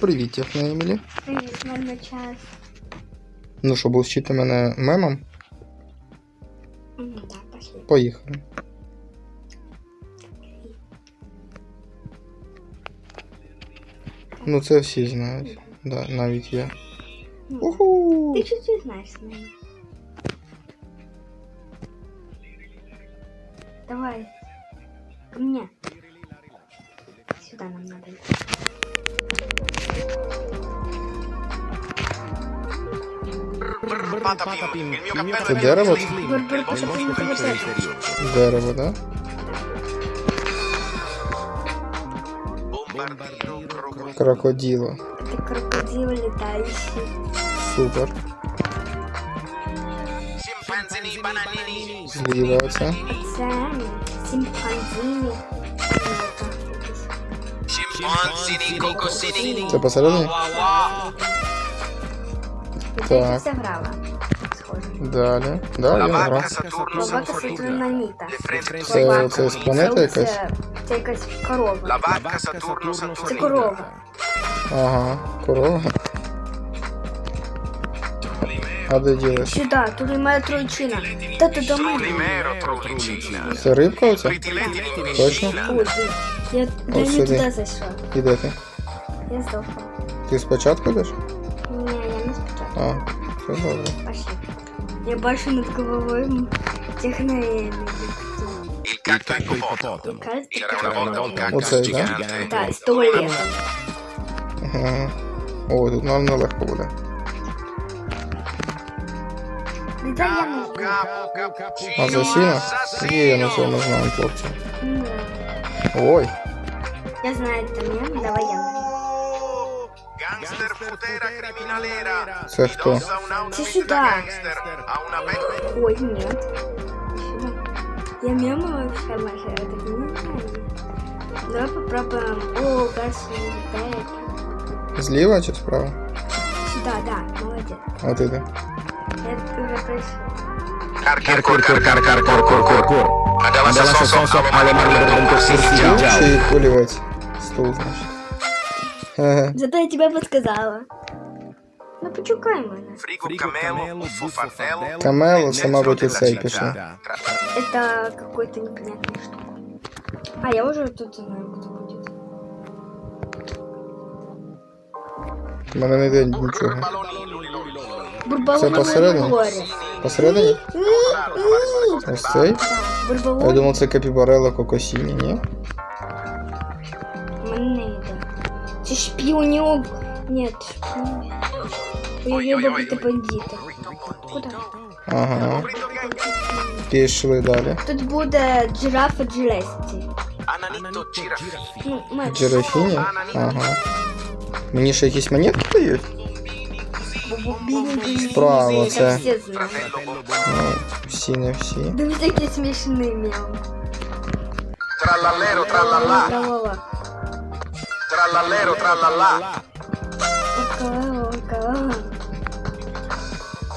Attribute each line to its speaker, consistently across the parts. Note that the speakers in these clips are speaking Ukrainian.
Speaker 1: Привіт, як на Емілі.
Speaker 2: Привіт, мене час.
Speaker 1: Ну що, вчити мене мемом?
Speaker 2: Ну так, пошли.
Speaker 1: Поїхали. Ну це всі знають. Да, навіть я.
Speaker 2: Ну,
Speaker 1: Уху!
Speaker 2: Ти чуть-чуть знаєш з нею.
Speaker 3: Это
Speaker 1: дерево? Дерево, да? Крокодила.
Speaker 2: Это крокодил летающий.
Speaker 1: Супер. Зліва оце.
Speaker 2: Це
Speaker 3: сімпанзіні.
Speaker 1: Це посередині?
Speaker 2: Я
Speaker 1: Так.
Speaker 2: вже грала. Схоже.
Speaker 1: Далі. Да, я грав.
Speaker 3: Saturno
Speaker 2: Лобака
Speaker 3: Saturno.
Speaker 2: Сатурнаніта.
Speaker 1: Це, це з планети якась?
Speaker 2: Це, це якась корова.
Speaker 3: Vacca Saturno
Speaker 2: Це
Speaker 3: Saturnina.
Speaker 2: корова.
Speaker 1: Ага, корова. А де ділиш?
Speaker 2: Сюди, тут і моя тройчина. Та ти до мене.
Speaker 3: Polimero trollicina.
Speaker 1: Це рибка оця?
Speaker 3: Tritileti
Speaker 1: Точно?
Speaker 2: Ой, я, я не
Speaker 1: сюди.
Speaker 2: туди зайшла.
Speaker 1: І де ти?
Speaker 2: Я здохла.
Speaker 1: Ти спочатку йдеш? А, все.
Speaker 2: Спасибо. Я больше над головою
Speaker 3: техноелі. Ількактикопотом.
Speaker 1: Оце, да?
Speaker 2: Так, з туалетом.
Speaker 1: Ага. О, тут нам нелегко буде. А
Speaker 3: за
Speaker 1: сіна? Є, я на цьому знаю
Speaker 2: порцю.
Speaker 1: Ой.
Speaker 2: Я знаю, это мне. Давай я
Speaker 3: putera criminalera.
Speaker 1: Це хто?
Speaker 3: Це сюда.
Speaker 2: Ой, нет. Я мемовая вся ваша, это не знаю. Давай попробуем. О, газ летает.
Speaker 1: Слева, что справа?
Speaker 2: Сюда, да, молодец.
Speaker 1: Вот это.
Speaker 2: Это уже
Speaker 3: прошло. Кур, кур, кур, кур, кур, кур, кур, кур. Adalah sesosok alemar berbentuk
Speaker 1: sirsi jauh. Si kuliwat. Stol, значит.
Speaker 2: Зато я тебе подсказала. Ну, почукай мене.
Speaker 3: Frigo camelo, buffo fardello.
Speaker 1: Камело, це, мабуть, і цей пішов.
Speaker 2: Это какой-то непонятная штука. А, я уже тут знаю, кто будет.
Speaker 1: У мене не йде нічого.
Speaker 2: Бурбалон
Speaker 1: Це посередині?
Speaker 2: горе.
Speaker 1: Посередині? Ось цей?
Speaker 2: Бурбалон
Speaker 1: Я думав, це капібарелла кокосіні, ні?
Speaker 2: мене Ты шпионил... Нет, шпионил. Я еду какие-то бандиты. Куда?
Speaker 1: Ага. Пішли далі.
Speaker 2: Тут будет
Speaker 3: джирафа Джересті.
Speaker 2: Ну, меч.
Speaker 1: Ага. Мені ще якісь монетки дають? Справа,
Speaker 2: Все
Speaker 1: Так
Speaker 2: всі знають.
Speaker 1: Ну, всі не всі.
Speaker 2: Дивіться, який смішний мем.
Speaker 3: Тралалеро, тралала.
Speaker 2: Тралала
Speaker 3: Trallallero, trallallà.
Speaker 2: Корова, корова.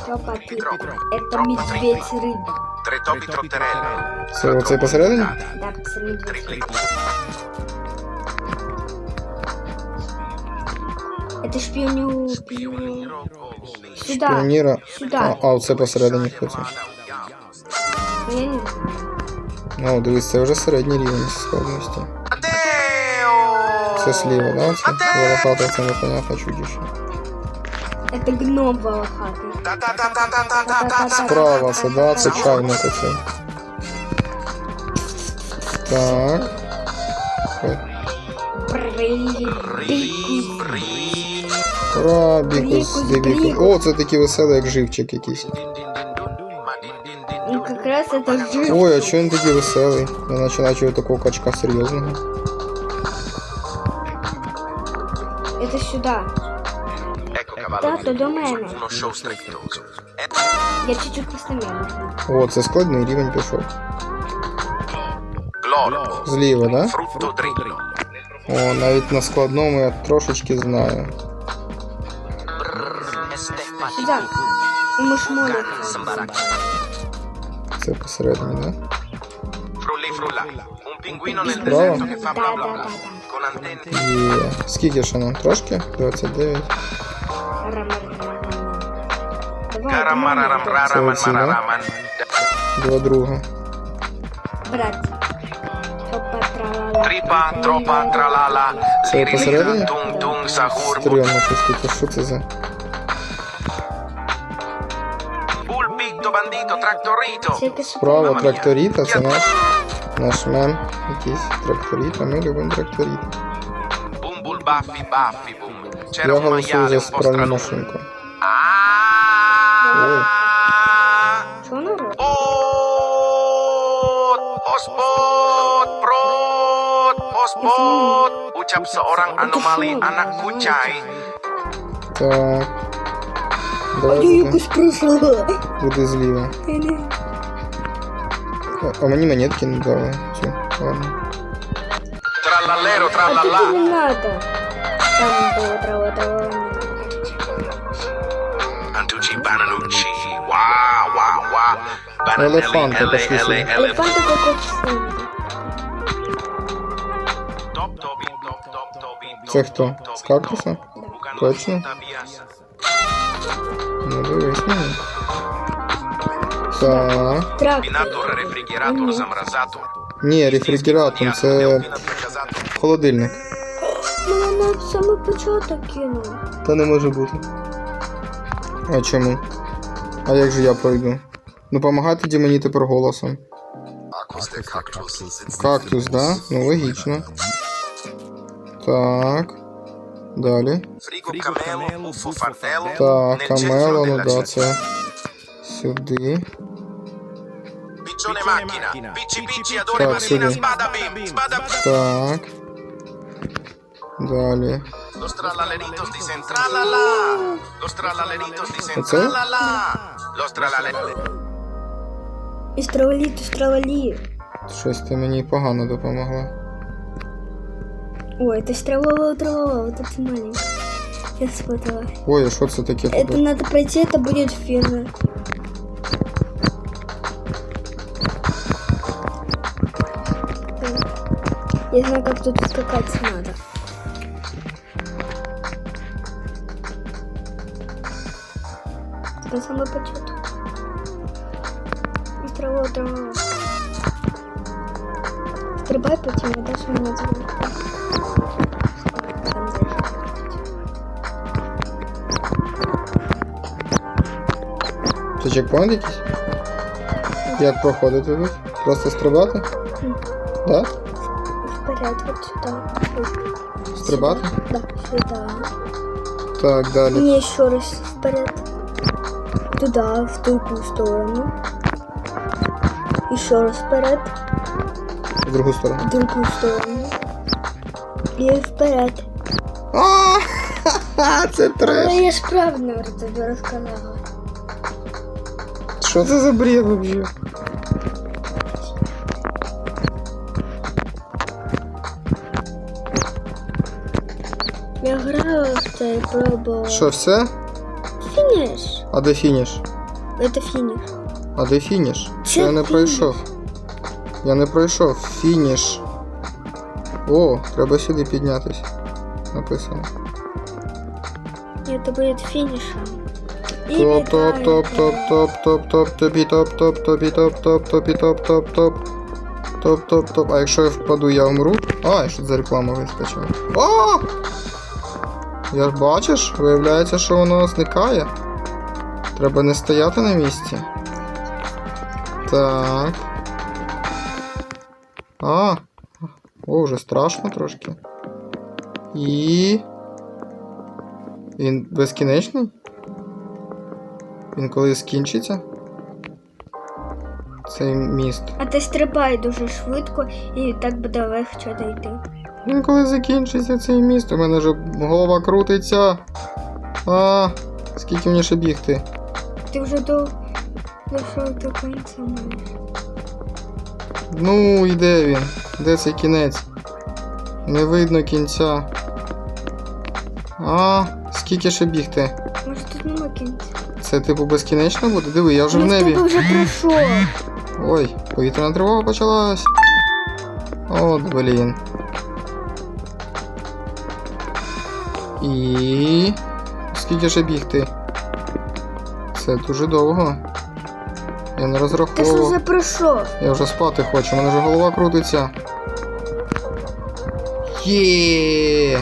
Speaker 2: Тропа ты. Это медведь рыба.
Speaker 3: Tre topi trotterello.
Speaker 1: Це оцей посередині?
Speaker 2: Да, это медведь рыба. Это шпионю... Сюда.
Speaker 1: Піоніра.
Speaker 2: Сюда.
Speaker 1: А, а оце посередині хто це?
Speaker 2: Я не знаю.
Speaker 1: Ну, дивись, це вже середній рівень складності.
Speaker 3: Matteo!
Speaker 1: Це сліва, да? Це волохата, це непонятно чудіше.
Speaker 2: Это гном волохатый.
Speaker 3: Та-та-та-та-та-та-та.
Speaker 1: Справа, це да, це чайник оцей. Так. Ой, Крабікус,
Speaker 2: Брікус,
Speaker 1: дивіку.
Speaker 2: брікус.
Speaker 1: О, це такі веселі, як живчик якийсь.
Speaker 2: Ну как раз это жив.
Speaker 1: Ой, а чого він такий веселий? Я починаю чого такого качка серйозного.
Speaker 2: Это сюда.
Speaker 3: Тато до мене.
Speaker 2: Я чуть-чуть постановила.
Speaker 1: Вот со складний рівень пішов. Зліва, да? О, навіть на складном я трошечки знаю.
Speaker 2: Да. И ж молимо.
Speaker 1: Все посередині, да?
Speaker 3: Фрулі фрула. пінгвіно
Speaker 1: нel
Speaker 3: deserto che fa bla bla bla. Con
Speaker 1: Скільки ще нам? Трошки? 29.
Speaker 3: Карамарарам.
Speaker 1: Два друга.
Speaker 2: Брат.
Speaker 3: Тріпа, тропа, тралала.
Speaker 1: Це посередині? Стрьомно постійно. Що це за?
Speaker 2: бандіто, тракторито.
Speaker 1: Справа тракторіта, це наш наш мем. Якийсь тракторіт, а ми любимо тракторіт.
Speaker 3: Bum bul baffi baffi bum. C'era
Speaker 1: Я
Speaker 3: un
Speaker 1: голосую
Speaker 3: maiale
Speaker 1: за
Speaker 3: un po'
Speaker 1: спральну
Speaker 3: strano.
Speaker 1: машинку.
Speaker 3: Ah!
Speaker 2: Що вона робить?
Speaker 3: Ot! Ospot! Prot! Ospot! Ucap seorang anomali anak kucai.
Speaker 1: Так.
Speaker 2: Я
Speaker 1: Давай буде,
Speaker 2: якусь пройшла.
Speaker 1: буде зліва.
Speaker 2: Я не-
Speaker 1: О, А мені монетки не дали. Цю. Ладно.
Speaker 3: Trallallero,
Speaker 2: А тобі
Speaker 3: trallallà.
Speaker 2: не надо. Там було трава, трава.
Speaker 3: Antucci, bananucci. Wow, wow, wow. Bananelli,
Speaker 1: Elefante,
Speaker 3: ele,
Speaker 1: пошли
Speaker 3: ele,
Speaker 1: сюди.
Speaker 3: ele.
Speaker 2: Елефанта кокосин.
Speaker 3: Top, tobi, top, top, tobi, top,
Speaker 1: Це хто?
Speaker 3: top, tobi,
Speaker 1: З кактуса?
Speaker 3: top. Bukan
Speaker 1: Точно?
Speaker 3: luta biasa.
Speaker 1: Ну дивись мені. Так.
Speaker 3: Binator, refrigerator, zamrazato.
Speaker 1: Ні, рефригератор, це холодильник.
Speaker 2: Мене на саме початок кинув.
Speaker 1: Та не може бути. А чому? А як же я пройду? Ну помагай тоді мені тепер голосом. Кактус, да? Ну логічно. Так. Далі. Так, камело, ну да, це сюди.
Speaker 3: Piccione macchina. Picci picci, adore
Speaker 1: Так,
Speaker 3: bambina,
Speaker 1: сюди.
Speaker 3: spada bim, spada bim.
Speaker 1: Так. Далі.
Speaker 3: Los trallaleritos dicen tralala. Los trallaleritos dicen
Speaker 1: Оце?
Speaker 3: tralala. Los trallaleritos.
Speaker 2: І стравалі, то стравалі.
Speaker 1: Щось ти мені погано допомогла.
Speaker 2: Ой, это ж травовая трава, вот это маленькая. Я спутала.
Speaker 1: Ой, а що це таке
Speaker 2: Это
Speaker 1: тут?
Speaker 2: надо пройти, это будет фермер. Я знаю, как тут скакать надо. На самый почет. И трава, трава. Стрибай потім, а дальше зовут. Там заїхати.
Speaker 1: Це чекпоінт якийсь? Як проходити тут? Просто стрибати?
Speaker 2: Мгм.
Speaker 1: Да?
Speaker 2: Вперед, вот сюда.
Speaker 1: Стрибати?
Speaker 2: Да, сюда.
Speaker 1: Так, далі.
Speaker 2: Не еще раз вперед. Туда, в другую сторону. Еще раз вперед,
Speaker 1: В другу сторону.
Speaker 2: в другую сторону. И вперед.
Speaker 1: А, це
Speaker 2: Але я ж правильно розказала.
Speaker 1: Що це за бред вообще?
Speaker 2: Пробувала.
Speaker 1: Що, все?
Speaker 2: Фініш.
Speaker 1: А де фініш?
Speaker 2: Це фініш.
Speaker 1: А де фініш?
Speaker 2: Це
Speaker 1: я не
Speaker 2: фініш.
Speaker 1: пройшов. Я не пройшов. Фініш. О, треба сюди піднятись. Написано.
Speaker 2: І це буде фінішем. І
Speaker 1: Топ, топ, топ, топ, топ, топ, топ, тобі топ, топ, тобі топ, топ, тобі топ, топ, топ. Топ, топ, топ. А якщо я впаду, я умру? А, що за реклама вискочила? О! Я ж бачиш, виявляється, що воно зникає. Треба не стояти на місці. Так. А. О, вже страшно трошки. І. Він безкінечний? Він коли скінчиться? Цей міст.
Speaker 2: А ти стрибай дуже швидко і так буде легше дійти.
Speaker 1: Коли закінчиться цей міст, у мене вже голова крутиться. А, скільки мені ще бігти?
Speaker 2: Ти вже до дійшов до кінця маєш.
Speaker 1: Ну, і де він? Де цей кінець? Не видно кінця. А, скільки ще бігти?
Speaker 2: Може тут нема кінця.
Speaker 1: Це типу безкінечно буде? Диви, я вже
Speaker 2: Ну,
Speaker 1: в небі.
Speaker 2: тебе вже пройшов.
Speaker 1: Ой, повітряна тривога почалась. От, блін. І. Скільки ж бігти? Це дуже довго. Я не
Speaker 2: Ти ж
Speaker 1: розраховував.
Speaker 2: вже пройшов.
Speaker 1: Я вже спати хочу, у мене вже голова крутиться. Є.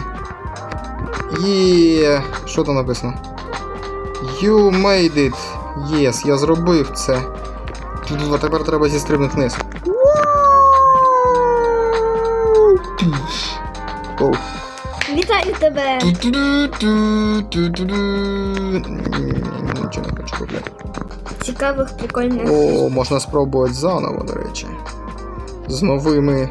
Speaker 1: Є. Що там написано? You made it. Yes, я зробив це. А тепер треба зістрибнути вниз.
Speaker 2: Тебе!
Speaker 1: Нічого не хочу купляти.
Speaker 2: Цікавих, прикольних.
Speaker 1: О, можна спробувати заново, до речі. З новими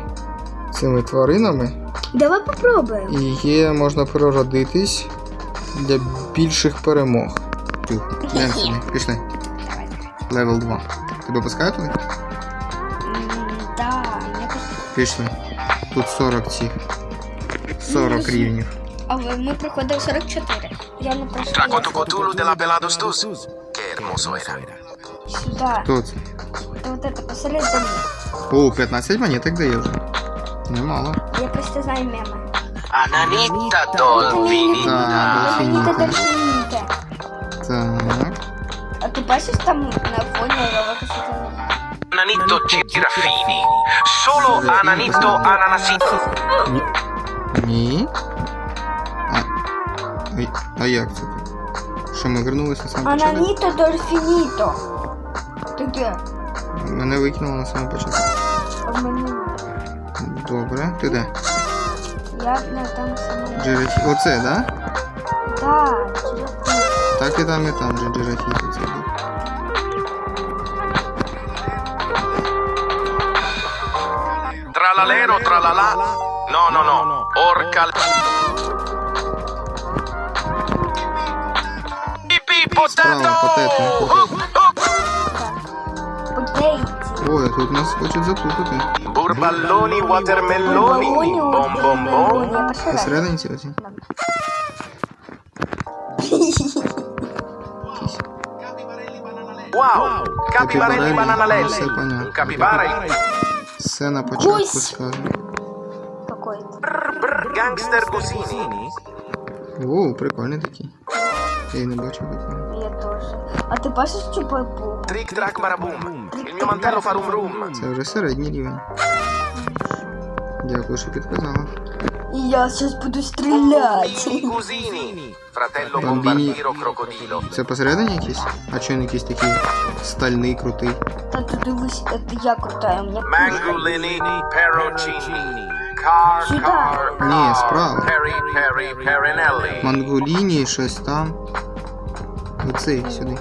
Speaker 1: цими тваринами.
Speaker 2: Давай попробуємо.
Speaker 1: І є, можна переродитись для більших перемог. Пішли. Левел 2. Тебе пускає туди?
Speaker 2: Так, якось.
Speaker 1: Пішли. Тут 40 цих. 40 рівнів.
Speaker 2: Але ми проходили 44. Я не пройшла.
Speaker 3: Racconto Cthulhu della Beladostus. Che hermoso era.
Speaker 2: Сюди.
Speaker 1: Хто це?
Speaker 2: Та от це посередині.
Speaker 1: О, 15 монеток дає. Немало.
Speaker 2: Я просто знаю меми.
Speaker 3: Ananita
Speaker 1: Так.
Speaker 2: Фініта
Speaker 1: дельфініка.
Speaker 2: дельфініка.
Speaker 1: Так.
Speaker 2: А ти бачиш там на фоні ролика світло?
Speaker 3: Ananito Girafini. Solo Ananito Ananasito.
Speaker 1: Ні. А, а як це тут? Що, ми вернулися саме початок?
Speaker 2: Ананіто дольфініто. Таке.
Speaker 1: Мене викинуло на самому початку.
Speaker 2: А мене.
Speaker 1: Добре, ти де?
Speaker 2: Я на там самому.
Speaker 1: Джерафі. Оце, да?
Speaker 2: Так, через
Speaker 1: Так і там, і там же джерафі це був.
Speaker 3: Tralalero tralala. No, no, no. Orca.
Speaker 1: Справа.
Speaker 2: Окей.
Speaker 1: Ой, тут нас хочуть заплутати.
Speaker 3: Bom.
Speaker 2: перший раз.
Speaker 1: Посередині ці оці.
Speaker 3: Wow. Capibarelli
Speaker 1: Все понятно.
Speaker 3: Un.
Speaker 1: Все на початку.
Speaker 2: Какой-то.
Speaker 3: Brr, brr, Gangster
Speaker 1: прикольний такий. Я не бачив такого.
Speaker 2: А ти бачиш чупа-пу?
Speaker 3: Trick track baraboom. Il mio mantello fa rum rum.
Speaker 1: Це вже середній рівень. Дякую, що підказала.
Speaker 2: І я зараз буду стріляти.
Speaker 3: Gusini. Fratello
Speaker 1: Bambini-
Speaker 3: bombardiero.
Speaker 1: Це посередині якийсь? А чого він якийсь такий стальний, крутий?
Speaker 2: Та ти дивись, це я крутая, у мене
Speaker 3: Mangolini Perocini. Car,
Speaker 2: Сюда.
Speaker 3: car,
Speaker 1: Ні, справа.
Speaker 3: Perry, Perinelli.
Speaker 1: Мангуліні, щось там. Оцей сюди.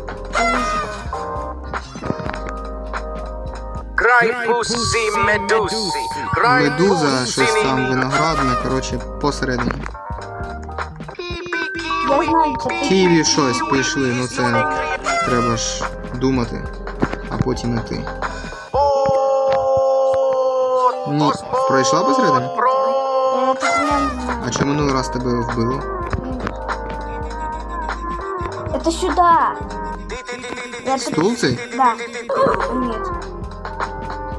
Speaker 3: Graipussi Medusi.
Speaker 1: Медуза, щось там, виноградне, коротше, посередині.
Speaker 2: Це.
Speaker 1: Києві щось пішли, ну це треба ж думати, а потім іти. Ні, пройшла посередині? А чому минулий раз тебе вбило?
Speaker 2: Это сюда. Я? Да. Нет.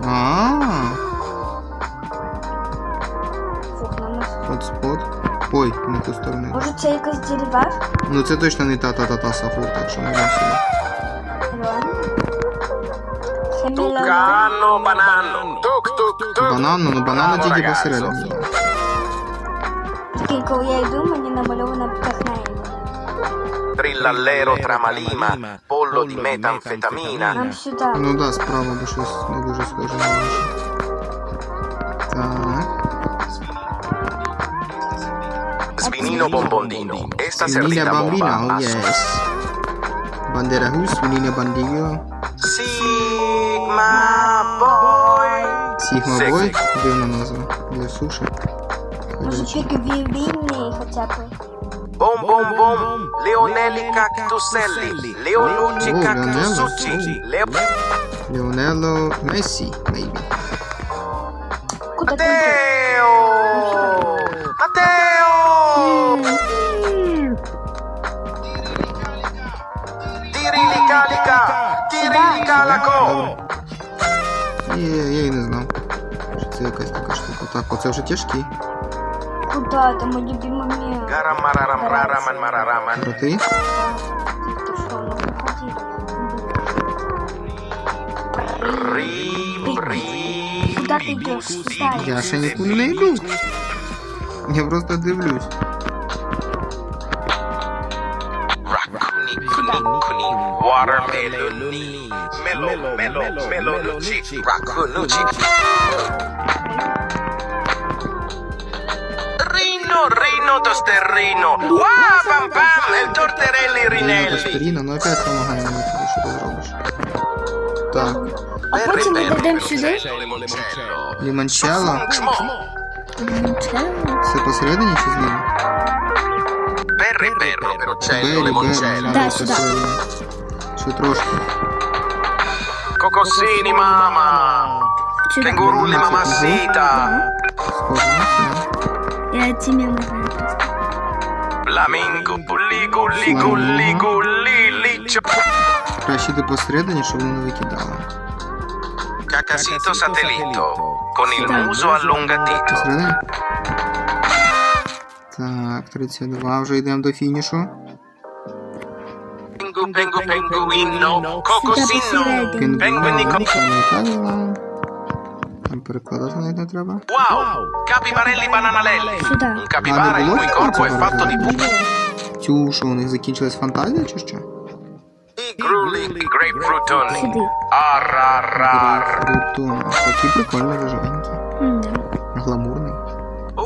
Speaker 1: А,
Speaker 2: Фух, на нас.
Speaker 1: Ой, не ту сторону.
Speaker 2: Може це якась дереваш?
Speaker 1: Ну це точно не та-та-та-та сафур, так що ми йдемо сюди.
Speaker 2: Це мелоди.
Speaker 3: Tucano banano. Tuk tuk tuk.
Speaker 1: Бананно, ну банана тільки посередині.
Speaker 2: Прикинь, коли я йду, мені намальована птахна
Speaker 3: Pollo di metanfetamina.
Speaker 2: Нам сюди.
Speaker 1: Ну да, справа, бо щось не дуже схоже на інше. Так.
Speaker 3: Cerdita
Speaker 1: bambina,
Speaker 3: bomba.
Speaker 1: oh yes. Bandera hus, vinile bandillo.
Speaker 3: Sigma boy.
Speaker 1: Sigma. Boy, дивна назва. Для суші.
Speaker 2: Може тільки вільний хоча б.
Speaker 3: Bom Bom Bom, Leonelli Cactuselli, Leonucci
Speaker 1: oh,
Speaker 3: Cactusucci, Leo...
Speaker 1: Leonello Messi, maybe.
Speaker 3: Mateo! Mateo! Tiriricalica! Tiriricalaco!
Speaker 1: Jej, jej, nie znam. Czy to jakaś taka sztuka? Tak, oceł, że ciężki.
Speaker 2: Куда? Это мой любимый мир.
Speaker 3: Garam mararam raraman mararaman.
Speaker 1: Крутий.
Speaker 2: Ты что, ну выходи.
Speaker 3: Ри, ри,
Speaker 2: Куда ты идешь? Куда?
Speaker 1: Я ще нікуди не йду. Я просто дивлюсь.
Speaker 3: Rakuni, kuni, kuni. Watermelon, melo, melo, melonucci. Rakunucci. Rino, Rino, tosterrino. Wow, pam, pam, el torterelli rinelli.
Speaker 1: Катерина, ну опять помагай мені тобі, що ти зробиш. Так,
Speaker 2: А потім ми дійдемо сюди.
Speaker 1: лімончелло.
Speaker 2: Лимончелло?
Speaker 1: Це посередині чи зліва?
Speaker 3: Perri, perro, perocello,
Speaker 1: Бері, бері,
Speaker 3: limoncello.
Speaker 2: Да,
Speaker 1: да,
Speaker 2: сюди.
Speaker 1: Ще трошки.
Speaker 3: Cocossini, mamma.
Speaker 2: Сюди.
Speaker 3: Cangurulli, mamacita.
Speaker 1: Схоже на це.
Speaker 2: Я ці меми знаю просто.
Speaker 3: Flamingo, gulli, gulli, gulli, gulli, liccio.
Speaker 1: Краще йти посередині, щоб воно не викидало.
Speaker 3: Cacasito satellito, con il muso allungatito.
Speaker 1: Посередині? Так, 32, вже йдемо до фінішу.
Speaker 3: Pengu, pengu, penguino, cocosino.
Speaker 1: Пінгвін,
Speaker 3: Penguinico.
Speaker 1: пам'ятала. Там перекладати навіть не треба.
Speaker 3: Wow, capibarelli bananalelli.
Speaker 2: Сюди.
Speaker 3: Un capibara il cui corpo è fatto di pupille.
Speaker 1: Цю, що у них закінчилась фантазія чи що?
Speaker 2: Сюди.
Speaker 3: Arrarar.
Speaker 1: Круто. Такий прикольний рожевенький.
Speaker 2: М-да.
Speaker 1: Гламурний.
Speaker 3: Uh,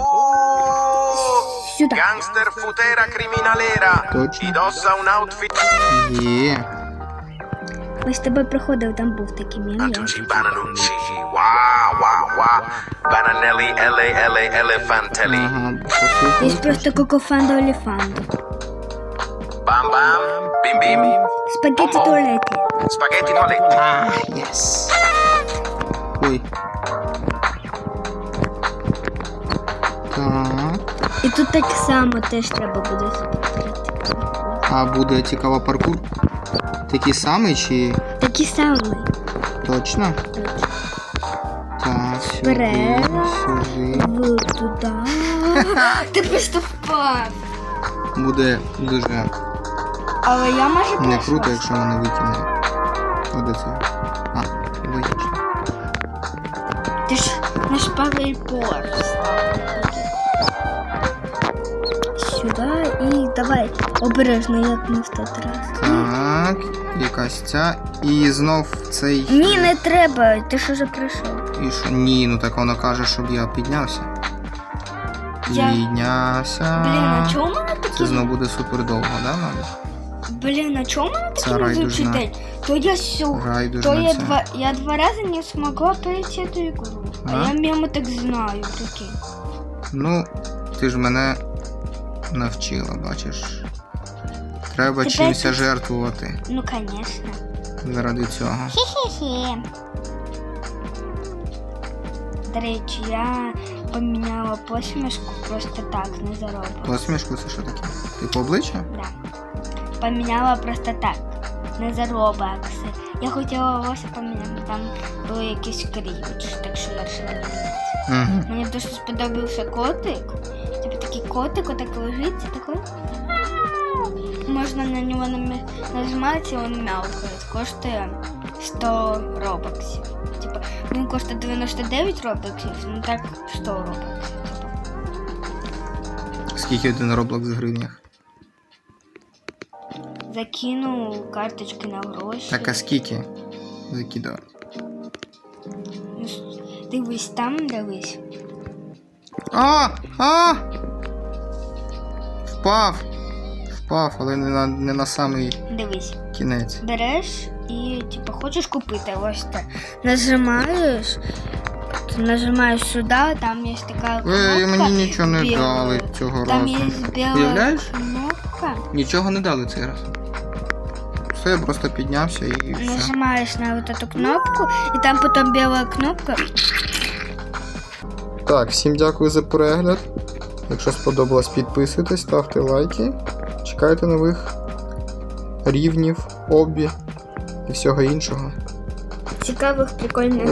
Speaker 2: Сюди.
Speaker 3: gangster futera criminalera.
Speaker 1: Точно.
Speaker 3: Indossa un outfit.
Speaker 1: Є.
Speaker 2: Ми з тобою приходили, там був такий мем.
Speaker 3: Antucci bananucci. Wow, wow, wow. Bananelli, ele, ele, elefantelli.
Speaker 2: Є просто кокофандо оліфандо.
Speaker 3: Bam, bam. Bim, bim.
Speaker 2: Спагетті туалети.
Speaker 3: Spaghetti toaletti.
Speaker 1: Єс. Ой. Так.
Speaker 2: І тут так само теж треба буде спагетті.
Speaker 1: А буде цікаво паркур? Такий самий чи
Speaker 2: Такий самий.
Speaker 1: точно?
Speaker 2: Точно.
Speaker 1: Так, сюди, сюди.
Speaker 2: В туди. Ти просто впав.
Speaker 1: Буде дуже
Speaker 2: Але я майже
Speaker 1: не круто, якщо мене викине. Оде це. А, логічно.
Speaker 2: Ти ж наш павий порт. Сюди і давай обережно, як ми в раз.
Speaker 1: Так, якась ця. І знов цей.
Speaker 2: Ні, не треба, ти ж уже пройшов.
Speaker 1: І що? Ні, ну так воно каже, щоб я піднявся.
Speaker 2: Я-
Speaker 1: Піднявся.
Speaker 2: Блін, а чому мене
Speaker 1: Це
Speaker 2: такі...
Speaker 1: знов буде супер довго, да, мабуть?
Speaker 2: Блін, а чому мене
Speaker 1: Це
Speaker 2: такий
Speaker 1: райдужна.
Speaker 2: везучий день? То я сю...
Speaker 1: Райдужна
Speaker 2: То я
Speaker 1: ця.
Speaker 2: два, я два рази не змогла пройти эту игру. А,
Speaker 1: А?
Speaker 2: я мимо так знаю, прикинь.
Speaker 1: Ну, ти ж мене навчила, бачиш. Треба
Speaker 2: Тебе
Speaker 1: чимся
Speaker 2: тут-
Speaker 1: жертвувати
Speaker 2: Ну, конечно.
Speaker 1: заради цього.
Speaker 2: Хе-хе-хе. До речі, я поміняла посмішку просто так, не заробила.
Speaker 1: Посмішку це що таке? Типу обличчя?
Speaker 2: Да. Поміняла просто так, не за робакси. Я хотіла волосся поміняти, там були якісь крівич, так що я вирішила не міняти.
Speaker 1: Угу.
Speaker 2: Мені дуже сподобався котик. Типу такий котик, отак лежить, і такий. Можна на нього намі- нажимати, і він мявкає. Коштує 100 робоксів. Типу, він коштує 99 робоксів, ну так 100 робоксів. Типу.
Speaker 1: Скільки один роблок в гривнях?
Speaker 2: Закинув карточки на гроші.
Speaker 1: Так, а скільки? Закидав.
Speaker 2: Ну, с- Дивись, там дивись.
Speaker 1: А! А! Впав! Впав, але не на, не на самий
Speaker 2: Дивись.
Speaker 1: кінець.
Speaker 2: Береш і типу хочеш купити ось це. Нажимаєш, нажимаєш сюди, там є така кнопка.
Speaker 1: Ей, мені нічого не
Speaker 2: біла.
Speaker 1: дали цього
Speaker 2: Там
Speaker 1: разу.
Speaker 2: є біла
Speaker 1: Уявляєш?
Speaker 2: кнопка.
Speaker 1: Нічого не дали цей раз. Все, я просто піднявся і все.
Speaker 2: Нажимаєш на вот эту кнопку, і там потім біла кнопка.
Speaker 1: Так, всім дякую за перегляд. Якщо сподобалось, підписуйтесь, ставте лайки. Чекайте нових рівнів, обі і всього іншого.
Speaker 2: Цікавих, прикольних